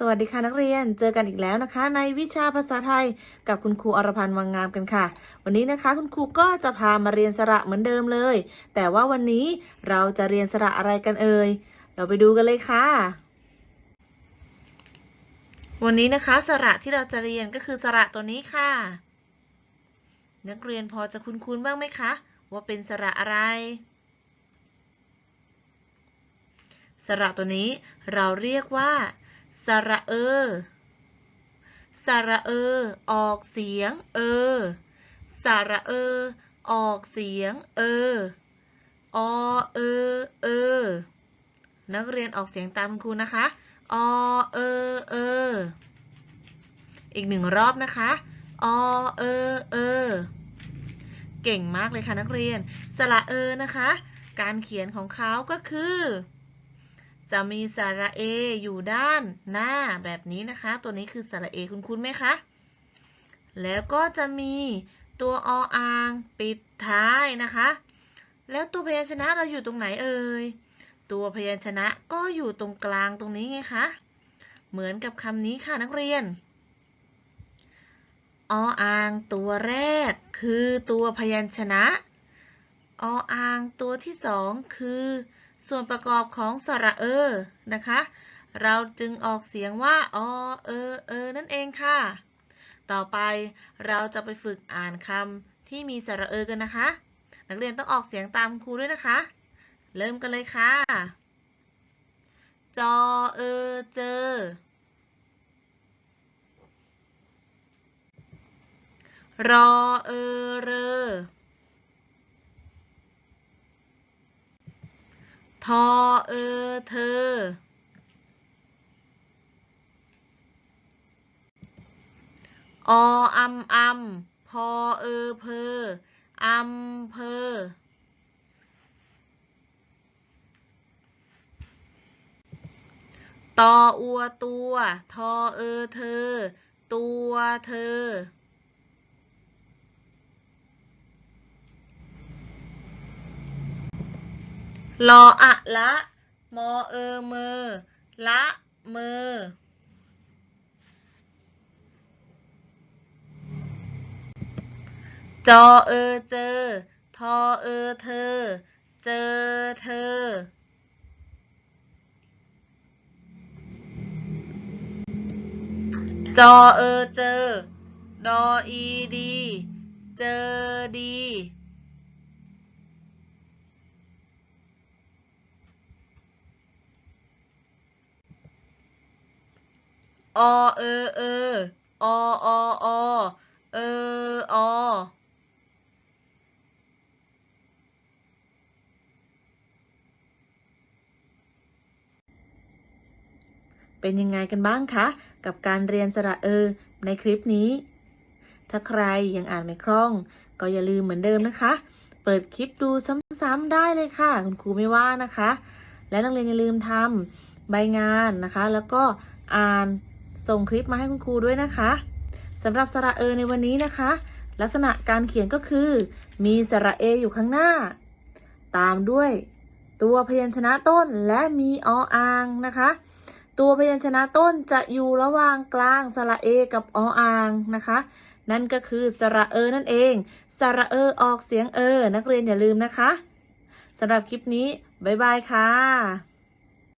สวัสดีค่ะนักเรียน เจอกันอีกแล้วนะคะ ในวิชาภาษาไทยกับคุณครูอรพันธ์วังงามกันค่ะ วันนี้นะคะคุณครูก็จะพามาเรียนสระเหมือนเดิมเลย แต่ว่าวันนี้เราจะเรียนสระอะไรกันเอ่ย เราไปดูกันเลยค่ะ วันนี้นะคะสระที่เราจะเรียนก็คือสระตัวนี้ค่ะ นักเรียนพอจะคุ้นๆบ้างไหมคะ ว่าเป็นสระอะไรสระตัวนี้เราเรียกว่า สระเออ สระเออ ออกเสียง เออ สระเออ ออกเสียง เออ อเออ เออ นักเรียนออกเสียงตามครูนะคะ อเออ เออ อีกหนึ่งรอบนะคะ อเออ เออ เก่งมากเลยค่ะนักเรียน สระเออนะคะ การเขียนของเขาก็คือ จะมีสระเออยู่ด้านหน้าแบบนี้นะคะ ตัวนี้คือสระเอคุณคุ้นไหมคะ แล้วก็จะมีตัวออ่างปิดท้ายนะคะ แล้วตัวพยัญชนะเราอยู่ตรงไหนเอ่ย ตัวพยัญชนะก็อยู่ตรงกลางตรงนี้ไงคะ เหมือนกับคำนี้ค่ะนักเรียน ออ่างตัวแรกคือตัวพยัญชนะ ออ่างตัวที่สองคือ ส่วนประกอบของสระเออนะคะ เราจึงออกเสียงว่าอเออเออนั่นเองค่ะ ต่อไปเราจะไปฝึกอ่านคำที่มีสระเออกันนะคะ นักเรียนต้องออกเสียงตามครูด้วยนะคะ เริ่มกันเลยค่ะ จอเออเจอ รอเออเรอ ทอเออเธอ ออำอำพอเออเพออำเพอตออัวตัว ทอเออเธอ ตัวเธอ ลออะละ มอเออเมอละเมอจอเออเจอ ทอเออเธอ เจอเธอ จอเออเจอ ดออีดี เจอดี อเออเออออออเอออเป็นยังไงกันบ้างคะ กับการเรียนสระเออในคลิปนี้ ถ้าใครยังอ่านไม่คล่อง ก็อย่าลืมเหมือนเดิมนะคะ เปิดคลิปดูซ้ำๆได้เลยค่ะ คุณครูไม่ว่านะคะ และนักเรียนอย่าลืมทำใบงานนะคะ แล้วก็อ่าน ส่งคลิปมาให้คุณครูด้วยนะคะสำหรับสระเอในวันนี้นะคะ ลักษณะการเขียนก็คือ มีสระเออยู่ข้างหน้า ตามด้วยตัวพยัญชนะต้นและมีออ่างนะคะ ตัวพยัญชนะต้นจะอยู่ระหว่างกลางสระเอกับออ่างนะคะ นั่นก็คือสระเอนั่นเอง สระเออออกเสียงเออนักเรียนอย่าลืมนะคะสำหรับคลิปนี้ บ๊ายบายค่ะ